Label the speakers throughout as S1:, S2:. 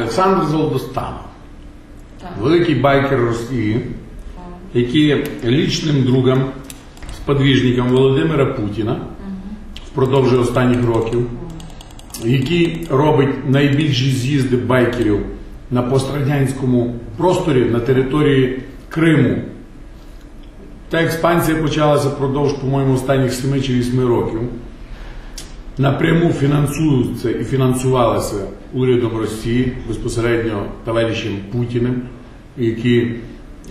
S1: Олександр Золотостанов, великий байкер Росії, який є лічним другом, сподвіжником Володимира Путіна впродовж останніх років, який робить найбільші з'їзди байкерів на пострадянському просторі на території Криму. Та експансія почалася впродовж, по-моєму, останніх 7 чи 8 років. Напряму фінансується і фінансувалася урядом Росії безпосередньо товаришем Путіним, який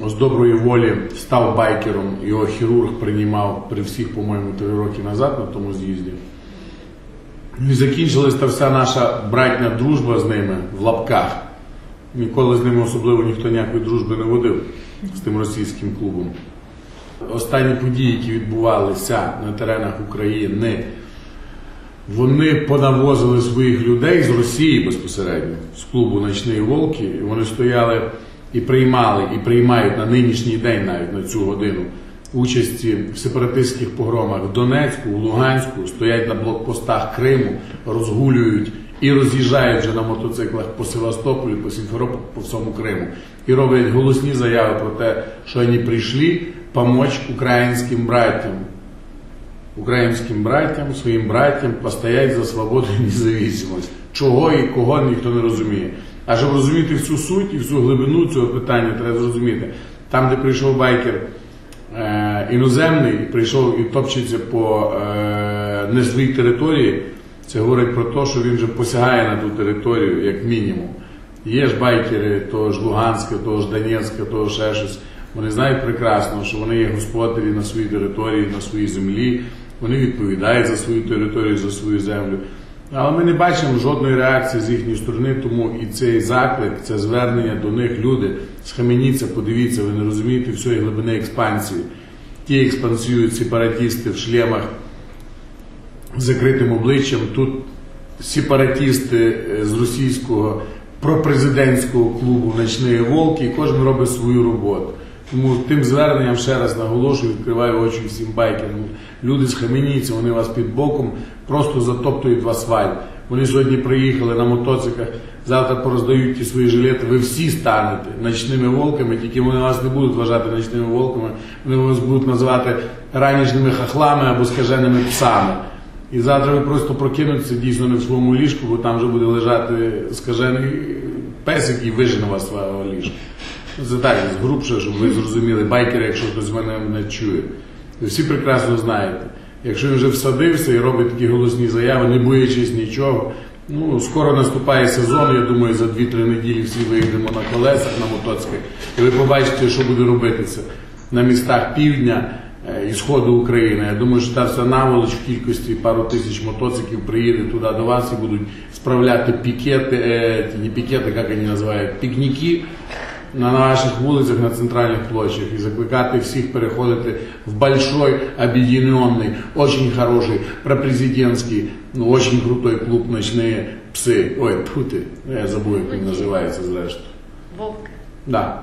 S1: з доброї волі став байкером, його хірург приймав при всіх, по-моєму, три роки назад на тому з'їзді. І закінчилась вся наша братня дружба з ними в лапках. Ніколи з ними особливо ніхто ніякої дружби не водив з тим російським клубом. Останні події, які відбувалися на теренах України, вони понавозили своїх людей з Росії безпосередньо, з клубу Ночний Волки. І вони стояли і приймали, і приймають на нинішній день, навіть на цю годину, участі в сепаратистських погромах в Донецьку, в Луганську, стоять на блокпостах Криму, розгулюють і роз'їжджають вже на мотоциклах по Севастополю, по Сімферополю, по всьому Криму. І роблять голосні заяви про те, що вони прийшли помочь українським братям українським братям, своїм братям постоять за свободу і незалежність. Чого і кого ніхто не розуміє. А щоб розуміти всю суть і всю глибину цього питання, треба зрозуміти. Там, де прийшов байкер е, іноземний, прийшов і топчеться по е, не території, це говорить про те, що він вже посягає на ту територію, як мінімум. Є ж байкери того ж Луганська, того ж Донецька, того ще щось. Вони знають прекрасно, що вони є господарі на своїй території, на своїй землі. Вони відповідають за свою територію, за свою землю. Але ми не бачимо жодної реакції з їхньої сторони, тому і цей заклик, це звернення до них, люди, схаменіться, подивіться, ви не розумієте всієї глибини експансії. Ті експансіюють сепаратісти в шлемах з закритим обличчям. Тут сепаратісти е, з російського пропрезидентського клубу Ночні Волки, і кожен робить свою роботу. Тому тим зверненням ще раз наголошую, відкриваю очі всім байкерам. Люди схаменіться, вони вас під боком просто затоптують в асфальт. Вони сьогодні приїхали на мотоциклах, завтра пороздають ті свої жилети, ви всі станете ночними волками, тільки вони вас не будуть вважати ночними волками, вони вас будуть називати ранішними хахлами або скаженими псами. І завтра ви просто прокинетеся дійсно не в своєму ліжку, бо там вже буде лежати скажений пес, який вижене вас свого ліжка. Так, грубше, щоб ви зрозуміли, байкери, якщо хтось мене не чує. Всі прекрасно знаєте. Якщо він вже всадився і робить такі голосні заяви, не боячись нічого, ну скоро наступає сезон, я думаю, за 2-3 неділі всі виїдемо на колесах, на мотоциклах, і ви побачите, що буде робитися на містах півдня е, і сходу України. Я думаю, що та вся наволоч в кількості пару тисяч мотоциклів приїде туди до вас і будуть справляти пікети, е, не пікети, як вони називають, пікніки на наших вулицях, на центральних площах і закликати всіх переходити в большой, объединенный, очень хороший, пропрезидентский, ну, очень крутой клуб «Ночные псы». Ой, тьфу ти, я забув, як він називається зрештою.
S2: Вовки.
S1: Да.